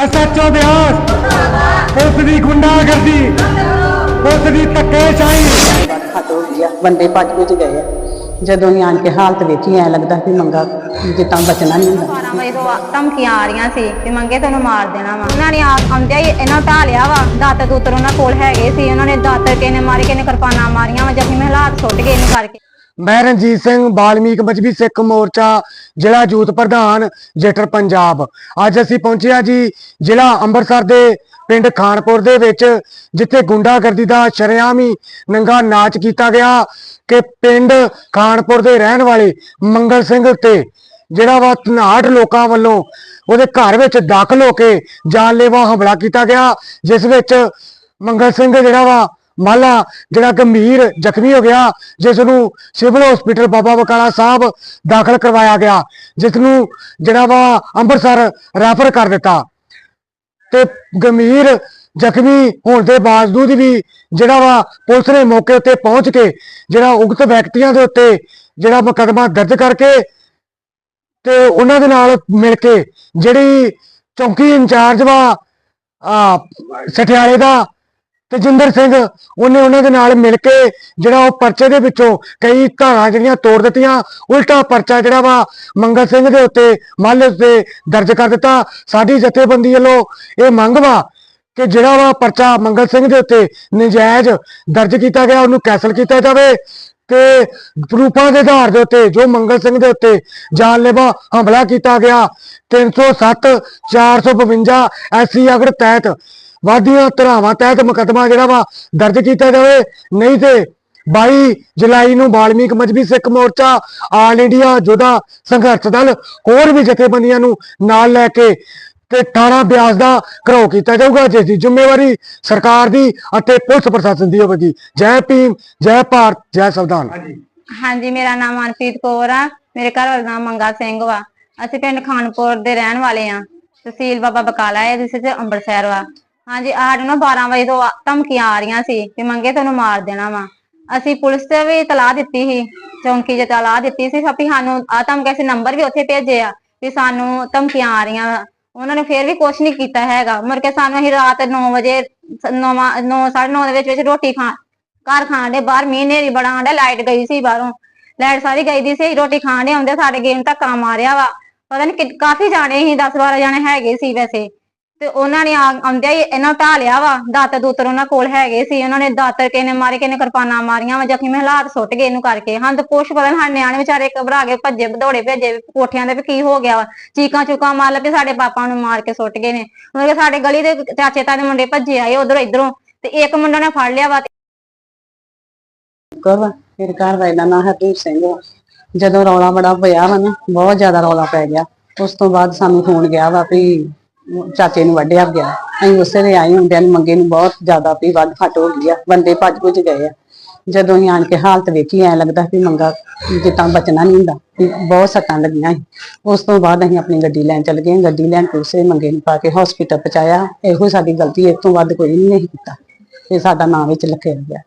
SHO Beas police ਦੀ ਗੁੰਡਾਗਰਦੀ police ਦੀ ਧੱਕੇਸ਼ਾਹੀ। ਹੱਦ ਹੋ ਗਈ ਆ ਬੰਦੇ ਭੱਜ ਭੁੱਜ ਗਏ ਆ। ਜਦੋਂ ਹੀ ਆਣ ਕੇ ਹਾਲਤ ਵੇਖੀ ਐ ਲੱਗਦਾ ਕਿ ਮੰਗਾ ਜਿੱਤਾਂ ਬਚਣਾ ਨਹੀਂ ਹੁੰਦਾ। 12 ਵਜੇ ਤੋਂ ਆ- ਧਮਕੀਆਂ ਆ ਰਹੀਆਂ ਸੀ ਕਿ ਮੰਗੇ ਤੈਨੂੰ ਮਾਰ ਦੇਣਾ ਵਾ। ਉਹਨਾਂ ਨੇ ਆ ਆਉਂਦਿਆਂ ਹੀ ਇਹਨਾਂ ਢਾ ਲਿਆ ਵਾ। ਦਾਤਰ ਦੂਤਰ ਉਹਨਾਂ ਕੋਲ ਹੈਗੇ ਸੀ। ਉਹਨਾਂ ਨੇ ਦਾਤਰ ਕਿਨੇ ਮਾਰੇ ਕਿਨੇ ਕਿਰਪਾਨਾਂ ਮਾਰੀਆਂ ਵਾ। ਜ਼ਖਮੀ ਹਾਲਾਤ ਸੁੱਟ ਗਏ ਇਹਨੂੰ ਕਰਕੇ। ਮੈਂ ਰਣਜੀਤ ਸਿੰਘ, ਬਾਲਮੀਕ ਮਜਬੀ ਸਿੱਖ ਮੋਰਚਾ, ਜ਼ਿਲ੍ਹਾ ਯੂਥ ਪ੍ਰਧਾਨ ਜੇਟਰ ਪੰਜਾਬ। ਅੱਜ ਅਸੀਂ ਪਹੁੰਚੇ ਹਾਂ ਜੀ ਜ਼ਿਲ੍ਹਾ ਅੰਮ੍ਰਿਤਸਰ ਦੇ ਪਿੰਡ ਖਾਨਪੁਰ ਦੇ ਵਿੱਚ, ਜਿੱਥੇ ਗੁੰਡਾਗਰਦੀ ਦਾ ਸ਼ਰੇਆਮੀ ਨੰਗਾ ਨਾਚ ਕੀਤਾ ਗਿਆ ਕਿ ਪਿੰਡ ਖਾਨਪੁਰ ਦੇ ਰਹਿਣ ਵਾਲੇ ਮੰਗਲ ਸਿੰਘ ਤੇ, ਜਿਹੜਾ ਵਾ 59 ਲੋਕਾਂ ਵੱਲੋਂ ਉਹਦੇ ਘਰ ਵਿੱਚ ਦਾਖਲ ਹੋ ਕੇ ਜਾਨਲੇਵਾ ਹਮਲਾ ਕੀਤਾ ਗਿਆ, ਜਿਸ ਵਿੱਚ ਮੰਗਲ ਸਿੰਘ ਜਿਹੜਾ ਵਾ ਮਾਲਾ ਜਿਹੜਾ ਗੰਭੀਰ ਜ਼ਖਮੀ ਹੋ ਗਿਆ, ਜਿਸ ਨੂੰ ਸਿਵਲ ਹਸਪੀਟਲ ਬਾਬਾ ਬਕਾਲਾ ਸਾਹਿਬ ਦਾਖਲ ਕਰਵਾਇਆ ਗਿਆ, ਜਿਸ ਨੂੰ ਜਿਹੜਾ ਵਾ ਅੰਮ੍ਰਿਤਸਰ ਰੈਫਰ ਕਰ ਦਿੱਤਾ। ਤੇ ਗੰਭੀਰ ਜ਼ਖਮੀ ਹੋਣ ਦੇ ਬਾਵਜੂਦ ਵੀ ਜਿਹੜਾ ਵਾ ਪੁਲਿਸ ਨੇ ਮੌਕੇ ਉੱਤੇ ਪਹੁੰਚ ਕੇ ਜਿਹੜਾ ਉਗਤ ਵਿਅਕਤੀਆਂ ਦੇ ਉੱਤੇ ਜਿਹੜਾ ਮੁਕੱਦਮਾ ਦਰਜ ਕਰਕੇ ਤੇ ਉਹਨਾਂ ਦੇ ਨਾਲ ਮਿਲ ਕੇ ਜਿਹੜੀ ਚੌਂਕੀ ਇੰਚਾਰਜ ਵਾ, ਆ, ਸਠਿਆਲੇ ਦਾ ਤੇਜਿੰਦਰ ਸਿੰਘ ਉਹਨੇ ਉਹਨਾਂ ਦੇ ਨਾਲ ਮਿਲ ਕੇ ਜਿਹੜਾ ਉਹ ਪਰਚੇ ਦੇ ਵਿੱਚੋਂ ਕਈ ਧਾਰਾਂ ਜਿਹੜੀਆਂ ਤੋੜ ਦਿੱਤੀਆਂ, ਉਲਟਾ ਪਰਚਾ ਜਿਹੜਾ ਵਾ ਮੰਗਲ ਸਿੰਘ ਦੇ ਉੱਤੇ ਮਾਲੇ ਉੱਤੇ ਦਰਜ ਕਰ ਦਿੱਤਾ। ਸਾਡੀ ਜਥੇਬੰਦੀ ਵੱਲੋਂ ਇਹ ਮੰਗ ਵਾ ਕਿ ਜਿਹੜਾ ਵਾ ਪਰਚਾ ਮੰਗਲ ਸਿੰਘ ਦੇ ਉੱਤੇ ਨਜਾਇਜ਼ ਦਰਜ ਕੀਤਾ ਗਿਆ, ਉਹਨੂੰ ਕੈਸਲ ਕੀਤਾ ਜਾਵੇ ਤੇ ਪ੍ਰੂਫਾਂ ਦੇ ਆਧਾਰ ਦੇ ਉੱਤੇ ਜੋ ਮੰਗਲ ਸਿੰਘ ਦੇ ਉੱਤੇ ਜਾਨਲੇਵਾ ਹਮਲਾ ਕੀਤਾ ਗਿਆ 307 452 ਐਸਸੀ ਐਕਟ ਤਹਿਤ ਵਾਦੀਆਂ ਧਰਾਵਾਂ ਤਹਿਤ ਮੁਕੱਦਮਾ ਜਿਹੜਾ ਵਾ ਦਰਜ ਕੀਤਾ ਜਾਵੇ। ਨਹੀਂ ਤੇ 22 ਜੁਲਾਈ ਨੂੰ ਬਾਲਮੀਕ ਮਜਬੀ ਸਿੱਖ ਮੋਰਚਾ ਆਲ ਇੰਡੀਆ ਜੋਧਾ ਸੰਘਰਸ਼ ਦਲ ਹੋਰ ਵੀ ਜਥੇਬੰਦੀਆਂ ਨੂੰ ਨਾਲ ਲੈ ਕੇ ਤੇ ਥਾਣਾ ਬਿਆਸ ਦਾ ਘਰੋ ਕੀਤਾ ਜਾਊਗਾ ਜਿਸ ਦੀ ਜ਼ਿੰਮੇਵਾਰੀ ਸਰਕਾਰ ਦੀ ਅਤੇ ਪੁਲਿਸ ਪ੍ਰਸ਼ਾਸਨ ਦੀ ਹੋਵੇਗੀ। ਜੈ ਭੀਮ ਜੈ ਭਾਰਤ ਜੈ ਸੰਵਿਧਾਨ। ਹਾਂਜੀ। ਮੇਰਾ ਨਾਮ ਮਨਪ੍ਰੀਤ ਕੌਰ ਆ। ਮੇਰੇ ਘਰ ਵਾਲਾ ਨਾਮ ਮੰਗਾ ਸਿੰਘ ਵਾ। ਅਸੀਂ ਪਿੰਡ ਖਾਨਪੁਰ ਦੇ ਰਹਿਣ ਵਾਲੇ ਆ। ਤਹਿਸੀਲ ਬਾਬਾ ਬਕਾਲਾ ਹੈ ਜਿਸ ਚ ਅੰਮ੍ਰਿਤਸਰ ਵਾ। ਹਾਂਜੀ, ਆਹ ਨੂੰ 12 ਵਜੇ ਤੋਂ ਆ- ਧਮਕੀਆਂ ਆ ਰਹੀਆਂ ਸੀ ਕਿ ਮੰਗੇ ਤੈਨੂੰ ਮਾਰ ਦੇਣਾ ਵਾ। ਅਸੀਂ ਪੁਲਿਸ ਤੇ ਵੀ ਤਲਾਹ ਦਿੱਤੀ ਸੀ, ਚੌਂਕੀ 'ਚ ਤਲਾਹ ਦਿੱਤੀ ਸੀ, ਵੀ ਸਾਨੂੰ ਆ ਧਮਕੀ ਅਸੀਂ ਨੰਬਰ ਵੀ ਉੱਥੇ ਭੇਜੇ ਆ, ਵੀ ਸਾਨੂੰ ਧਮਕੀਆਂ ਆ ਰਹੀਆਂ ਵਾ। ਉਹਨਾਂ ਨੇ ਫੇਰ ਵੀ ਕੁਝ ਨਹੀਂ ਕੀਤਾ ਹੈਗਾ। ਮੁੜ ਕੇ ਸਾਨੂੰ ਅਸੀਂ ਰਾਤ 9 ਵਜੇ 9 9:30 ਦੇ ਵਿੱਚ ਵਿੱਚ ਰੋਟੀ ਖਾਣ ਘਰ ਖਾਣ ਦੇ ਬਾਹਰ ਮੀਂਹ ਨੇਰੀ ਬੜਾ ਆਂਦਾ ਲਾਈਟ ਗਈ ਸੀ ਬਾਹਰੋਂ। ਲਾਈਟ ਸਾਰੀ ਗਈ ਦੀ ਸੀ, ਰੋਟੀ ਖਾਣ ਦੇ ਆਉਂਦੇ ਸਾਡੇ ਗੇਮ ਧੱਕਾ ਮਾਰਿਆ ਵਾ। ਪਤਾ ਨਹੀਂ ਕਾਫੀ ਜਾਣੇ ਸੀ 10 12 ਜਾਣੇ ਹੈਗੇ ਸੀ ਵੈਸੇ। ਤੇ ਉਹਨਾਂ ਨੇ ਆ- ਆਉਂਦਿਆਂ ਹੀ ਇਹਨਾਂ ਢਾ ਲਿਆ ਵਾ, ਦਾਤਰ ਦੂਤਰ ਉਹਨਾਂ ਕੋਲ ਹੈਗੇ ਸੀ, ਉਹਨਾਂ ਨੇ ਦਾਤਰ ਕਿਨੇ ਮਾਰੇ ਕਿਨੇ ਕਿਰਪਾਨਾਂ ਮਾਰੀਆਂ ਵਾ, ਜ਼ਖਮੀ ਹਾਲਾਤ ਸੁੱਟ ਗਏ ਇਹਨੂੰ ਕਰਕੇ। ਹਾਂ, ਤੇ ਕੁਛ ਪਤਾ ਨੀ ਸਾਡੇ ਨਿਆਣੇ ਵਿਚਾਰੇ ਘਬਰਾ ਕੇ ਭੱਜੇ ਦੌੜੇ ਭੇਜੇ ਕੋਠਿਆਂ ਦੇ ਵੀ ਕੀ ਹੋ ਗਿਆ ਵਾ। ਚੀਕਾਂ ਚੁਕਾਂ ਮਾਰ ਲੱਗੇ, ਸਾਡੇ ਪਾਪਾ ਨੂੰ ਮਾਰ ਕੇ ਸੁੱਟ ਗਏ ਨੇ। ਉਹਨਾਂ ਕੇ ਸਾਡੇ ਗਲੀ ਦੇ ਚਾਚੇ ਤਾਏ ਦੇ ਮੁੰਡੇ ਭੱਜੇ ਆਏ ਉਧਰੋਂ ਇਧਰੋਂ, ਤੇ ਇੱਕ ਮੁੰਡਾ ਨੇ ਫੜ ਲਿਆ ਵਾ ਕਰ ਮੇਰੇ ਘਰ ਦਾ ਇਹਦਾ ਨਾਂ ਹਰਦੀਪ ਸਿੰਘ ਵਾ। ਜਦੋਂ ਰੌਲਾ ਬੜਾ ਪਿਆ ਵਾ ਨਾ, ਬਹੁਤ ਜ਼ਿਆਦਾ ਰੌਲਾ ਪੈ ਗਿਆ। ਉਸ ਤੋਂ ਬਾਅਦ ਸਾਨੂੰ ਫੋਨ ਗਿਆ ਵਾ ਵੀ ਚਾਚੇ ਨੂੰ ਵੱਢਿਆ ਗਿਆ। ਅਸੀਂ ਉਸੇ ਦੇ ਆਏ ਹੁੰਦਿਆਂ ਨੂੰ ਮੰਗੇ ਨੂੰ ਬਹੁਤ ਜ਼ਿਆਦਾ ਵੀ ਵੱਧ ਫਟ ਹੋ ਗਈ ਆ, ਬੰਦੇ ਭੱਜ ਭੁੱਜ ਗਏ ਆ। ਜਦੋਂ ਹੀ ਆਣ ਕੇ ਹਾਲਤ ਵੇਖੀ, ਐ ਲੱਗਦਾ ਵੀ ਮੰਗਾ ਜਿੱਤਾਂ ਬਚਣਾ ਨਹੀਂ ਹੁੰਦਾ ਬਹੁਤ ਸੱਟਾਂ ਲੱਗੀਆਂ ਉਸ ਤੋਂ ਬਾਅਦ ਅਸੀਂ ਆਪਣੀ ਗੱਡੀ ਲੈਣ ਚੱਲ ਗਏ, ਗੱਡੀ ਲੈਣ ਕੇ ਉਸੇ ਮੰਗੇ ਨੂੰ ਪਾ ਕੇ ਹਸਪੀਟਲ ਪਹੁੰਚਾਇਆ। ਇਹੋ ਸਾਡੀ ਗਲਤੀ, ਇਸ ਤੋਂ ਵੱਧ ਕੋਈ ਨਹੀਂ ਕੀਤਾ। ਇਹ ਸਾਡਾ ਨਾਂ ਵਿੱਚ ਲਿਖਿਆ ਗਿਆ।